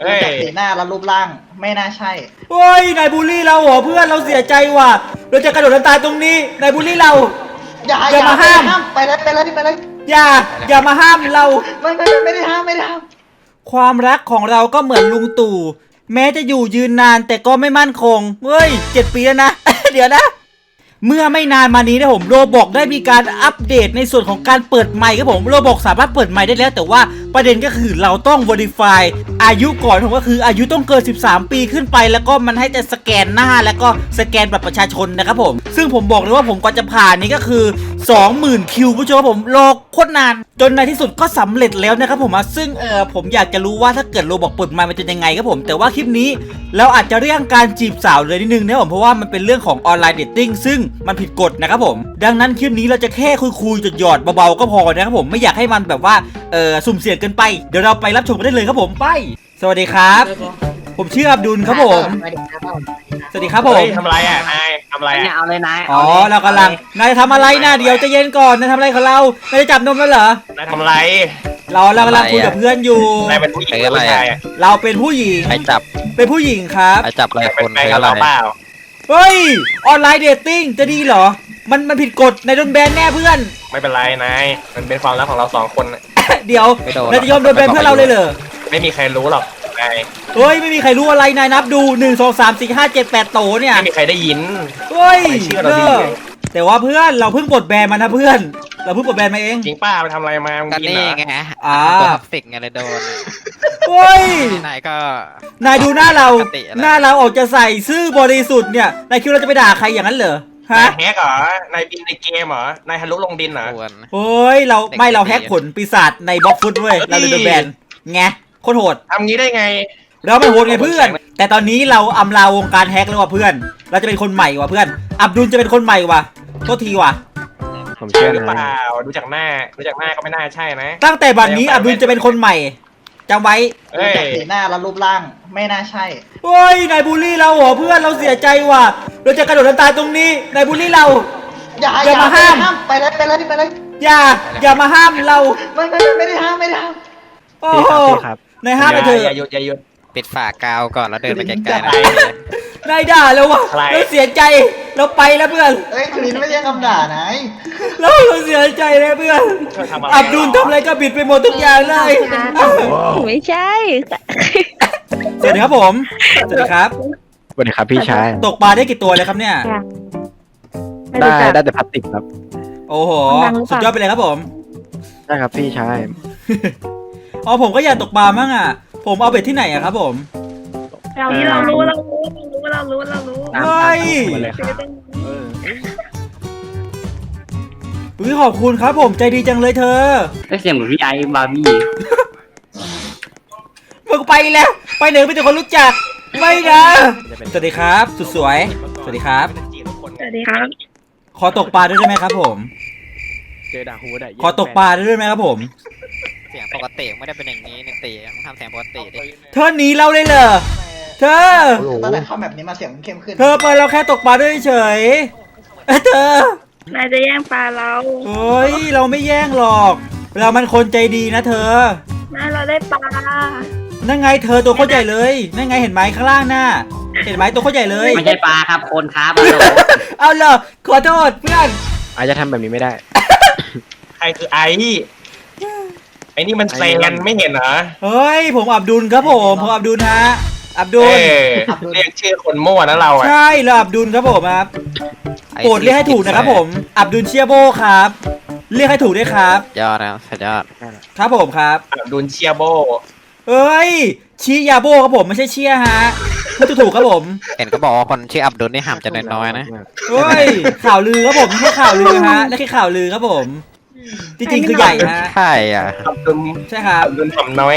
เอ้ยจากสีหน้าและรูปร่างไม่น่าใช่โอ้ยนายบูลลี่เราเหรอเพื่อนเราเสียใจว่ะ เราจะกระโดดน้ำตายตรงนี้นายบูลลี่เรา อย่าอย่ามาห้าม ไปเลยไปเลยไปเลยอย่าอย่ามาห้ามเรา ไม่ไม่ไม่ได้ห้ามไม่ได้ห้ามความรักของเราก็เหมือนลุงตู่ แม้จะอยู่ยืนนานแต่ก็ไม่มั่นคงเฮ้ยเจ็ดปีแล้วนะ เดี๋ยวนะ เมื่อไม่นานมานี้นะผมโรบอกได้มีการอัปเดตในส่วนของการเปิดไมค์ครับผมโรบอกสามารถเปิดไมค์ได้แล้ว แต่ว่าประเด็นก็คือเราต้อง verify อายุก่อนผมก็คืออายุต้องเกิน 13 ปีขึ้นไป แล้วก็มันให้จะสแกนหน้าแล้วก็สแกนบัตรประชาชนนะครับผม ซึ่งผมบอกเลยว่าผมก็จะผ่านนี้ก็คือ 20,000 คิวผู้ชมครับผมรอโคตรนาน จนในที่สุดก็สำเร็จแล้วนะครับผมซึ่งเออผมอยากจะรู้ว่าถ้าเกิดโรบอกเปิดมค์มันจะยังไงครับผม แต่ว่าคลิปนี้เราอาจจะเรื่องการจีบสาวเลยนิดนึงนะผมเพราะว่ามันเป็นเรื่องของออนไลน์เดทติ้งซึ่งมันผิดกฎนะครับผม ดังนั้นคลิปนี้เราจะแค่คุยๆหยอดเบาๆก็พอนะครับผมไม่อยากให้มันแบบว่าเออสุ่มเสี่ยงเกินไปเดี๋ยวเราไปรับชมกันได้เลยครับผมไป สวัสดีครับ ผมชื่ออับดุลครับผม สวัสดีครับผมสวัสดีครับผม เฮ้ยทำอะไรอะนายทำอะไรเนี่ยอะเอาเลยนายอ๋อ เรากำลัง นายทำอะไรนะเดี๋ยวใจะเย็นก่อน นายทำอะไรของเรา นายจะจับนมแล้วเหรอ นายทำอะไรเราเรากำลังคุยกับเพื่อนอยู่ นายเป็นผู้หญิงหรือผู้ชายอะเราเป็นผู้หญิง ใครจับเป็นผู้หญิงครับ ใครจับอะไรนายคเป็นนแฟนใครกับอะไรเราเปล่าเฮ้ย ออนไลน์เดทติ้งจะดีเหรอ มันมันผิดกฎในโดนแบนแน่เพื่อน ไม่เป็นไรนายมันเป็นความรักของเราสองคนน่ะเดี๋ยว ไม่โดนนายจะยอมโดนแบนเพื่อเราเลยเหรอ ไม่มีใครรู้หรอกนายเฮ้ยไม่มีใครรู้อะไรนายนับดู1 2 3 4 5 7 8โตเนี่ยไม่มีใครได้ยิน เฮ้ยไม่เชื่อเราดีเออแต่ว่าเพื่อนเราเพิ่งปลดแบนมานะเพื่อน เราเพิ่งปลดแบนมาเองจริงป้าไปทำอะไรมามึงก็กินนี่เหรอไงอ่าตัวท็อกซิกไงเลยโดนเฮ้ยที่ไหนก็ นายดูหน้าเรา ปกติอะไรหน้าเราออกจะใส่ซื่อบริสุทธิ์เนี่ย นายคิดว่าเราจะไปด่าใครอย่างนั้นเหรอนาฮะยแฮกเหรอนายบินในเกมเหรอนายทะลุลงดินเหรอ ควร เฮ้ย เราไม่เด็กๆเราแฮกผลปีศาจในบล็อกฟุตเว้ย เราเลยโดนแบนไง โคตรโหด ทำงี้ได้ไง เราไม่โหดไงเพื่อน แต่ตอนนี้เราอำลาวงการแฮกแล้วว่ะเพื่อน เราจะเป็นคนใหม่ว่ะเพื่อน อับดุลจะเป็นคนใหม่ว่ะโทษทีว่ะ ผมใช่เชื่อหรือเปนะล่า ดูจากหน้า ดูจากหน้าก็ไม่น่าใช่นะ ตั้งแต่บัดนี้อับดุลจะเป็นคนใหม่จำไว้เอ้ย จากสีหน้าและรูปร่างไม่น่าใช่ โอ้ยนายบูลลี่เราเหรอเพื่อนเราเสียใจว่ะ เราจะกระโดดน้ำตายตรงนี้นายบูลลี่เรา อย่าอย่ามาห้าม ไปเลยไปเลยไปเลยอย่า อย่ามาห้ามเราไม่ไม่ไม่ได้ห้ามไม่ได้ห้าม โอ้พี่โหครับพี่ครับ นายห้ามไปเถอย่าอะ หยุดอย่าหยุด ปิดฝากาวก่อนแล้วเดินไปไกลๆนะนายด่าแล้วว่ะใคร เราเสียใจเราไปแล้วเพื่อน เอ้ยคืนไม่ใช่คำด่านายเราเราเสียใจเลยเพื่อนเธอทำอะไรอับดุลทำอะไรก็บิดไปหมดทุกอย่างเลยไม่ใช่ สวัสดีครับผม สวัสดีครับ สวัสดีครับพี่ชาย ตกปลาได้กี่ตัวเลยครับเนี่ยไม่ได้รู้จักได้แต่พลาสติกครับ โอ้โหดังหรือเปสุดล่ายอดไปเลยครับผม ได้ครับพี่ชาย อ๋อผมก็อยากตกปลามั่งอะ ผมเอาเบ็ดที่ไหนอะครับผม เรานี่เรารู้เรารู้เรารู้เรารู้เรารู้เฮ้ยมาเลยครับอุ๊ยขอบคุณครับผมใจดีจังเลยเธอก็เสียงเหมือนพี่ไอ้บาร์บี้มึงไปแล้ว ไปไหนไม่แต่คนรู้จัก ไม่นะสวัสดีครับสุดสวย สวัสดีครับ สวัสดีครับ ขอตกปลาด้วยได้ไหมครับผม เจอด่าฮูดะขอตกปลาด้วยได้ไหมครับผม เสียงปกติไม่ได้เป็นอย่างนี้นี่ตีมึงทำเสียงปกติดิเธอหนีเราเลยเหรอ เธอ ตั้งแต่เข้าแบบนี้มาเสียงมันเข้มขึ้นเธอไปเราแค่ตกปลาด้วยเฉยเอ้ยเธอ นายจะแย่งปลาเราเฮ้ย เราไม่แย่งหรอก เรามันคนใจดีนะเธอ นายเราได้ปลานั่นไงเธอตัวโคตรใหญ่เลย นั่นไงเห็นไหมข้างล่างน่ะ เห็นไหมตัวโคตรใหญ่เลย ไม่ใช่ปลาครับคนครับฮัลโหลเอาเหรอขอโทษเพื่อน อาจจะทำแบบนี้ไม่ได้ ใครคือไอ้ ไอ้นี่มันแซนไม่เห็นเหรอเฮ้ย ผมอับดุลครับผมผมอับดุลฮะอับดุเอลอเรียกชื่อคนมั่วนะเราอะใช่เราอับดุลครับผมครับโปรดเรียกให้ถูกนะครับผม อับดุลเชียโบครับ เรียกให้ถูกด้วยครับยอดนะสุดยอดครับผมครับดุนเชียโบเอ้ยชียาโบครับผมไม่ใช่เชียฮะพูดถูกๆครับผม เห็นก็บอกว่าคนชื่ออับดุลนี่ห่ำจะน้อยๆนะเฮ้ยข่าวลือครับผมไม่ใช่ข่าวลือฮะนั่นแค่ข่าวลือครับผม จริงๆคือใหญ่ฮะใช่อะอับดุลใช่ครับอับดุลถ่อมน้อย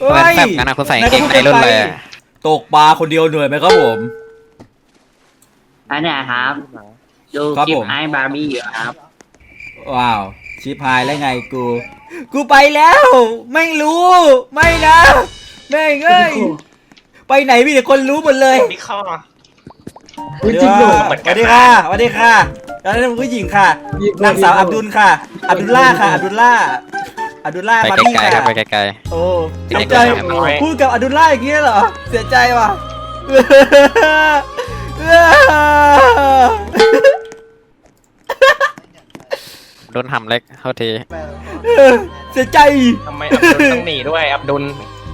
เฮ้ยแฟบกันนะคุณใส่กางเกงในรุ่นเลยตกปลาคนเดียวเหนื่อยไหมครับผมอันเนี้ยครับดูครับคลิปผมไอ้บาร์บี้อยู่ครับ ว้าวชิพายแล้วไงกู กูไปแล้ว ไม่รู้ ไม่นะแม่งเอ้ยไปไหนมีแต่คนรู้หมดเลยนี่ข้อสวัสดีค่ะสวัสดีค่ะสวัสดีค่ะ แล้วนั่นเป็นผู้หญิงค่ะ นางสาวอับดุลค่ะ อับดุลล่าค่ะ อับดุลล่าอดุลล่าไปบาร์บี้ไกลๆครับค่ะไปไกลโอ้เด็เสียกๆใจครับน้อยพูดกับอดุลล่าอย่างนี้เหรอ เสียใจว่ะๆโดนทำเล็กเท่าที เสียใจทำไมอับดุลต้องหนีด้วยอับดุล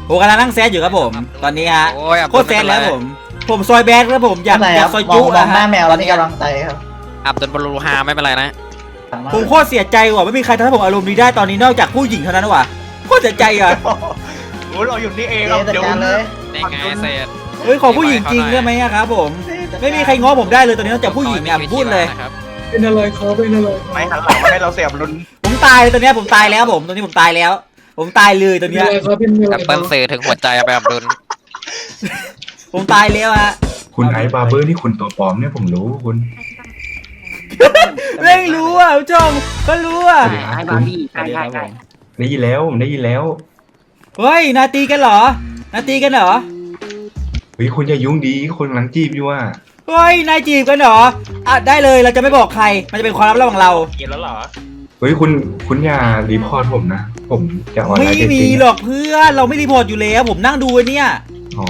ผมกำลังนั่งแซดอยู่ครับผม ตอนนี้ฮะโอ้ยอับโคดุตลรแซดไม่แล้วเป็นไรผม ผมซอยแบดครับผมอยากอะไรอยาครักบซอยมองจุมองหน้านะแมวแล้วนี่กำลังใจครับ อับดุลบอลลูฮาไม่เป็นไรนะ ผมโคตรเสียใจว่ะไม่มีใครทำให้ผมอารมณ์ดีได้ตอนนี้นอกจากผู้หญิงเท่านั้นว่ะโคตรเสียใจอะโอ้เราอยู่นี่เองเออับจัดดุลการเลยนี่ไงเศษเฮ้ยขอผู้หญิงจริงได้ไหมอะครับ ผม ไม่มีใครง้อผมได้เลยตอนนี้นอกจากผู้หญิงอะผมพูดเลย นะครับเป็นอะไรเขาเป็นอะไรไม่หันหลังมาให้เราเสียบดุลผมตายเลยตอนเนี้ยผมตายแล้วผมตอนนี้ผมตายแล้ว ผมตายเลยตอนเป็นเนี้ยอะไรเขาเป็นอะไรแอปเปิลสื่อถึงหัวใจเอาไปอับดุลผมตายแล้วฮะคุณไอซ์บาร์เบอร์นี่คุณตัวปลอมเนี่ยผมรู้คุณ ไม่รู้อะผู้ชมก็รู้อะไอ้บาร์บี้ใช่ใช่ใช่ได้ยินแล้วผมได้ยินแล้วเฮ้ยนาตีกันเหรอ นาตีกันเหรอเฮ้ยคุณอย่ายุ่งดีคนกำลังจีบอยู่อะเฮ้ยนายจีบกันเหรออะได้เลยเราจะไม่บอกใคร มันจะเป็นความลับระหว่างเรากินแล้วเหรอเฮ้ยคุณคุณอย่ารีพอร์ตผมนะ ผมจะออนไลไม่น์เดทมีติ้งหรอกเพื่อนเราไม่รีพอร์ตอยู่แล้วผมนั่งดูไอ้เนี่ย อ๋อ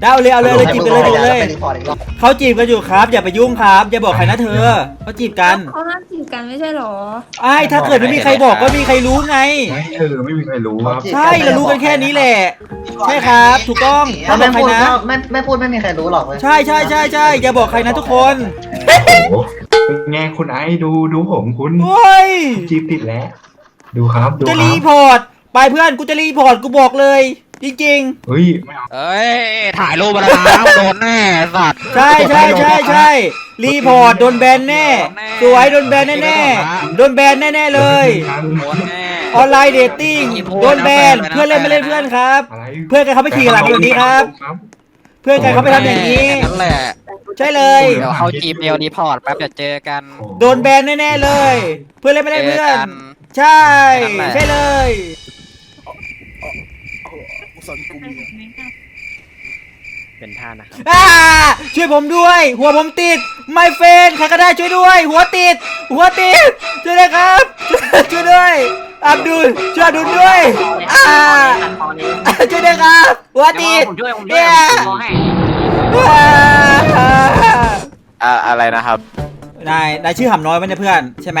ได้เอาเลยเอาเลยเอาเลยจีบกันเลยจีบกันเลยไปรีพอร์ตอีกรอบเขาจีบกันอยู่ครับ อย่าไปยุ่งครับอย่าบอกใครนะเธอเขาจีบกันเขาห้ามจีบกันไม่ใช่หรอไอ้ถ้าเกิดไม่มีใครบอกก็มีใครรู้ไงไม่เออไม่มีใครรู้ครับใช่เรารู้กันแค่นี้แหละใช่ครับถูกต้องถ้าอย่าบไม่อกใครพูดนะก็ไม่ไม่พูดไม่มีใครรู้หรอกเว้ยใช่ใช่ใช่ใช่อย่าบอกใครนะทุกคนโอ้โหเป็นไงคุณไอซ์ดูดูผมคุณโอ้ยจีบติดแล้ว ดูครับดูจะครีรับพอร์ตไปเพื่อนกูจะรีพอร์ตกูบอกเลย จริงเฮ้ยไม่เอา เอ้ย ถ่ายรูปมาแล้วนะโดนแน่สัตว์ๆ ใช่ใช่ใช่ใช่รีพอร์ตโดนแบนแน่ สวยโดนแบนแน่ๆโดนแบนแน่ๆเลย โดนแน่ ออนไลน์เดทติ้งโดนแบนเพื่อนเล่นไม่เล่นเพื่อนครับ อะไรเพื่อนกันเขาไม่ขี่หลังแบบนี้ครับ เพื่อนกันเขาไม่ทำอย่างนี้แค่นั่นแหละ ใช่เลย เดี๋ยวเขาจีบเดียวดีพอร์ตแป๊บจะเจอกันโดนแบนแน่ๆเลย เพื่อนเล่นไม่เล่นเพื่อนจกัน ใช่นั่นแหละ ใช่เลยเป็นท่านะครับ อ่าช่วยผมด้วย หัวผมติด ไม่เฟนใครก็ได้ช่วยด้วย หัวติด หัวติด ช่วยด้วยครับ ช่วยด้วยอับดุลช่วยอับดุลด้วยอ่าช่วยด้วยครับ หัวติดผมช่วยผมช่วยเนี่ยผมมองให้อ่าอ่าอะไรนะครับ นายนายชื่อหำน้อยไหมเนี่ยเพื่อนใช่ไหม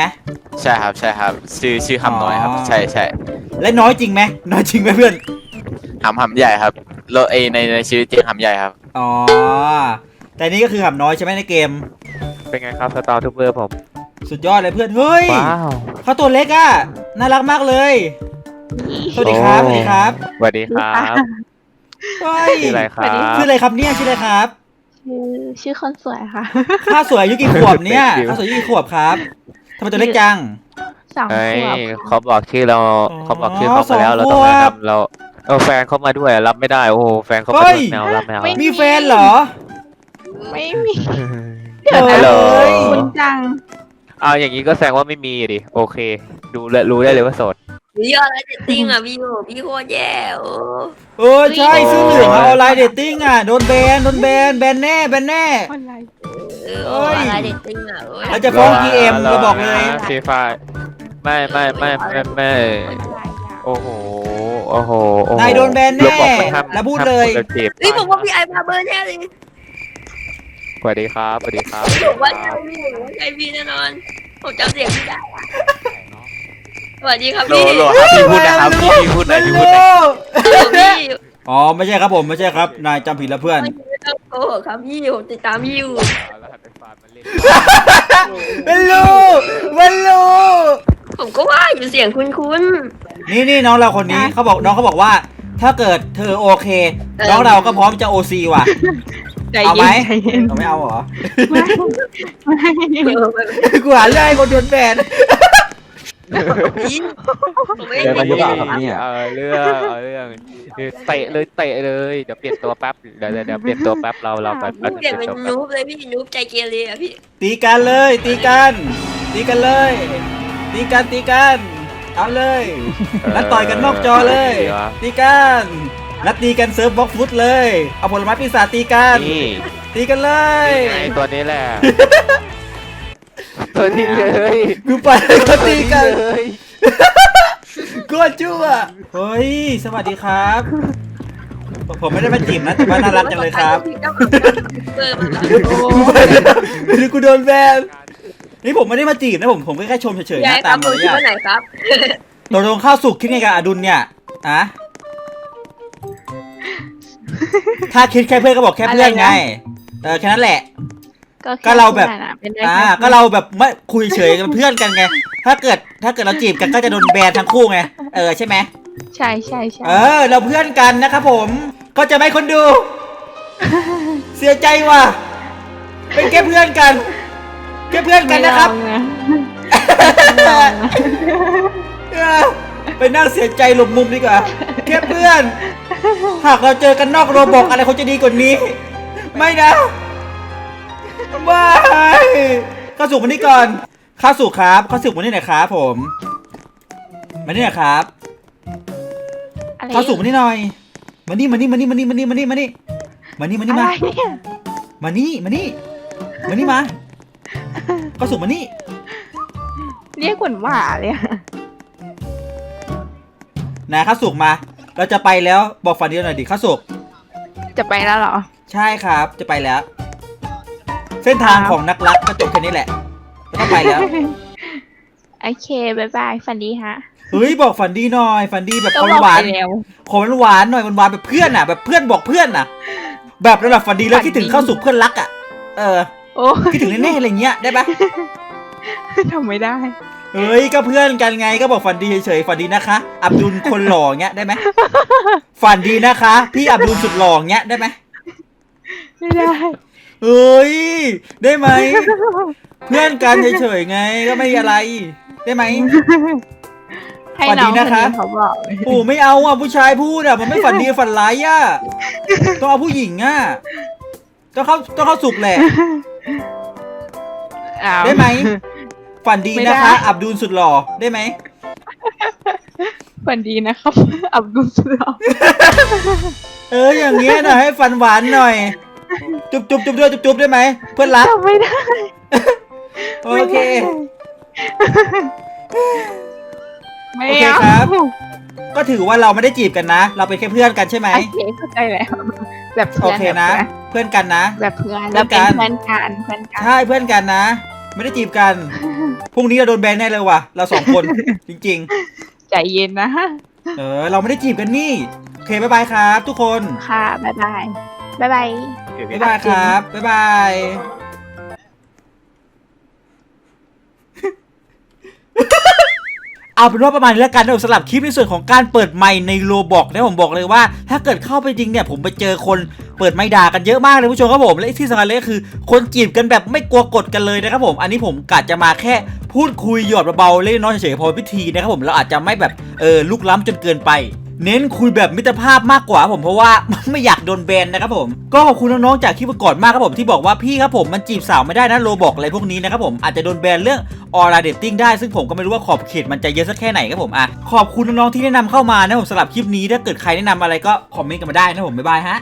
ใช่ครับใช่ครับ ชื่อชื่อคำน้อยครับ อ๋อ ใช่ใช่และน้อยจริงไหมน้อยจริงไหมเพื่อนหำหำใหญ่ครับโลเอในในชีวิตจริงหำใหญ่ครับ อ๋อ แต่นี่ก็คือหำน้อยใช่ไหมในเกม เป็นไงครับสตาร์ทูเบอร์ผม สุดยอดเลยเพื่อน เฮ้ยว้าวเขาตัวเล็กอะ น่ารักมากเลย สวัสดีครับ สวัสดีครับสวัสดีครับเฮ้ยชื่ออะไรครับชื่ออะไรครับเนี่ยชื่ออะไรครับ ชื่อชื่อคนสวยค่ะ ข้าสวยอายุกี่ขวบเนี่ยข้าสวยอายุกี่ขวบครับทำไมตัวเล็กจังสามเฮ้ยขวบเขาบอกชื่อเราอ๋อเขาบอกชื่อเขามาแล้วเราสองต้องขวบแนะนำเรา เออแฟนเขามาด้วยรับไม่ได้โอ้โหแฟนเขาเฮ้เป็นยแนวรับไม่เอามีแฟนเหรอ ไม่มีเดี๋ยวฮัลโหล คุณจัง เอาอย่างนี้ก็แสดงว่าไม่มีดิโอเค ดูและรู้ได้เลยว่าโสด พี่อะไรเดตติ้งอะพี่โอพี่โคตรแย่โอ้เออใช่ซื้อเหลืองอะออนไลน์เดทติ้งอะโดนแบนโดนแบนแบนแน่แบนแน่ อะไร เออเอ้ยอะไรเดตติ้งอะโอ้ยเราจะฟ้อง GM เราบอกเลย ฟรีไฟไม่ไม่ไม่ไม่ไม่โอ้โห โอ้โหโอ้โหนายโดนแบนแน่เราบอกไม่ห้ามแล้วพูดเลย ห้ามคนจีบเฮ้ยผมว่าพี่ไอบาร์เบอร์แน่เลยสวัสดีครับสวัสดีครับผมว่าใช่พี่ผมว่าใช่พี่แน่นอน ผมจำเสียงพี่ได้อะสวัสดีครับโหลพี่โหลครับพี่พูดนะครับพี่พี่พูดหน่อยพี่พูดหน่อยเออพี่อ๋อไม่ใช่ครับผมไม่ใช่ครับ นายจำผิดแล้วเพื่อน ไม่ต้องโกหกครับพี่ผมติดตามพี่อยู่มันรู้มันรู้ผมก็ว่าอยู่เสียงคุ้น นี่นี่น้องเราคนนี้เขาบอกน้องเขาบอกว่า ถ้าเกิดเธอโอเค น้องเราก็พร้อมจะโอซีว่ะๆใจเอาไหมเย็นใจเย็นเอาไม่เอาเหรอ ไม่ไม่กูหาเรื่องให้คนโดนแบนพี่ผมไม่เดี๋ยวได้มันยิจะนบอกเนี่ย เออเรื่องเอาเรื่องเตะเลยเตะเลยเดี๋ยวเปลี่ยนตัวแป๊บเดี๋ยวเดี๋ยวเดี๋ยวเปลี่ยนตัวแป๊บเราเราไปแป๊บเปลี่ยนเป็นตัวแป๊บนูบเลยพี่นูบใจเกเรอะพี่ตีกันเลย ตีกัน ตีกันเลย ตีกันตีกัน เอาเลยนัดต่อยกันนอกจอเลยดีวะ ตีกันนัดตีกันเซิร์ฟบล็อกฟุตเลย เอาผลไม้ปีศาจตีกันนี่ตีกันเลยไอตัวนี้แหละ ตัวนี้เลยกูไปก็ตีกันเลยโคตรชั่วเฮ้ยสวัสดีครับ ผมไม่ได้มาจีบนะแต่ว่าน่ารักจังเลยครับเบอร์มาไม่รู้กูโดนแบน นี่ผมไม่ได้มาจีบนะผมผมแค่ชมเฉยๆย้านะยคตารัมบมามือที่รยาวันไหนครับตกลงข้าวสุกคิดไงกับอดุลเนี่ยอะถ้าคิดแค่เพื่อนก็บอกแค่เพื่อนไงเออแค่นั้นแหละก็เราแบบเป็นได้อ่าแค่ก็เราแบบไม่คุยเฉยกันเพื่อนกันไง ถ้าเกิดถ้าเกิดเราจีบกันก็จะโดนแบนทั้งคู่ไง เออใช่ไหม ใช่ใช่ใช่เออ เราเพื่อนกันนะครับผม ก็จะไม่คนดู เสียใจว่ะ เป็นแค่เพื่อนกัน แค่เพื่อนกันนะครับ ไม่ลองเออไปนั่งเสียใจหลบมุมดีกว่าแค่เพื่อน หากเราเจอกันนอกโรบอกอะไรคงจะดีกว่านี้ ไม่นะไม่ข้าวสุกมานี่ก่อนข้าวสุกครับข้าวสุกมานี่หน่อยครับผมมานี่หน่อยครับอะไรข้าวสุกมานี่หน่อยมานี่มานี่มานี่มานี่มานี่มานี่มานี่มานี่มานี่อะไรมาเนี่ยมานี่มานี่มานี่มา ข้าวสุกมานี่ เรียกเหมือนหมาเลยอะนะข้าวสุกมา เราจะไปแล้วบอกฝันดีหน่อยดิข้าวสุก จะไปแล้วเหรอ ใช่ครับ จะไปแล้ว เส้นทางของนักรักก็จบแค่นี้แหละไม่ต้องไปแล้ว โอเคบายบายฝันดีฮะ เฮ้ยบอกฝันดีหน่อยฝันดีแบบก็หบอกวาไปนแล้ว ๆขอหวานๆหน่อยหวานๆแบบเพื่อนอะ แบบเพื่อนบอกเพื่อนอะ แบบระดับฝันดีแล้วฝันดีคิดถึงข้าวสุกเพื่อนรักอะ เออ โอ้คิดถึงแน่ๆอะไรเงี้ยได้ปะทำไม่ได้ เฮ้ยก็เพื่อนกันไงก็บอกฝันดีเฉยๆฝันดีนะคะ อับดุลคนหล่อเงี้ยได้ไหมฝันดีนะคะ พี่อับดุลสุดหล่อเงี้ยได้ไหมไม่ได้เฮ้ยได้ไหมเพื่อนกันเฉยๆไง ก็ไม่อะไร ได้ไหมให้ฝันน้ดีองคนนะคะนี้เขาบอกโอ้ไม่เอาอะผู้ชายพูดอะมันไม่ฝันดีฝันร้ายอะต้องเอาผู้หญิงอะ ต้องเข้าต้องเข้าสุกแหละ อ้าว ได้ไหม ฝันดีไม่ได้ นะคะ อับดุลสุดหล่อได้ไหม ฝันดีนะครับ อับดุลสุลอเอออย่างเงี้ยหน่อยให้ฝันหวานหน่อย จุ๊บจุ๊บจุ๊บด้วยจุ๊บจุ๊บได้ไหม เพื่อนรักทำไม่ได้โอเคไม่โอเคเอาครับ ก็ถือว่าเราไม่ได้จีบกันนะ เราเป็นแค่เพื่อนกันใช่ไหมโอเคเข้าใจแล้วแบบโอเพื่อนเคนะ เพื่อนกันนะ แบบเพื่อนเพื่เราอนกัเป็นนเพื่อนกันเพื่อนกันใช่เพื่อนกันนะ ไม่ได้จีบกันพรุ่งนี้เราโดนแบนแน่เลยว่ะ เราสองคน จริง ใจเย็นนะๆ เออ เราไม่ได้จีบกันนี่โอเคบ๊ายบายครับ ทุกคนค่ะบ๊ายบายบ๊ายบาย บ๊ายบายครับบ๊ายบาย เอาเป็นว่าประมาณนี้แล้วกันนะสำหรับคลิปในส่วนของการเปิดไมค์ในโลบอกนะผมบอกเลยว่า ถ้าเกิดเข้าไปจริงเนี่ยผมไปเจอคนเปิดไม้ด่ากันเยอะมากเลยผู้ชมครับผม และที่สำคัญเลยก็คือ คนจีบกันแบบไม่กลัวกดกันเลยนะครับผม อันนี้ผมกะจะมาแค่พูดคุยหยอดเบาๆเล่นน้อยเฉยๆพอพิธีนะครับผมเราอาจจะไม่แบบเออลุกล้ำจนเกินไป เน้นคุยแบบมิตรภาพมากกว่าผมเพราะว่าไม่อยากโดนแบนนะครับผม ก็ขอบคุณน้องๆจากคลิปก่อนมากครับผมที่บอกว่าพี่ครับผมมันจีบสาวไม่ได้นะโลบอกอะไรพวกนี้นะครับผมอาจจะโดนแบนเรื่องออร่าเดตติ้งได้ซึ่งผมก็ไม่รู้ว่าขอบเขตมันจะเยอะสักแค่ไหนครับผมอะขอบคุณน้องๆที่แนะนำเข้ามานะผมสำหรับคลิปนี้ถ้าเกิดใครแนะนำอะไรก็คอมเมนต์กันมาได้นะผมบ๊ายบายฮะ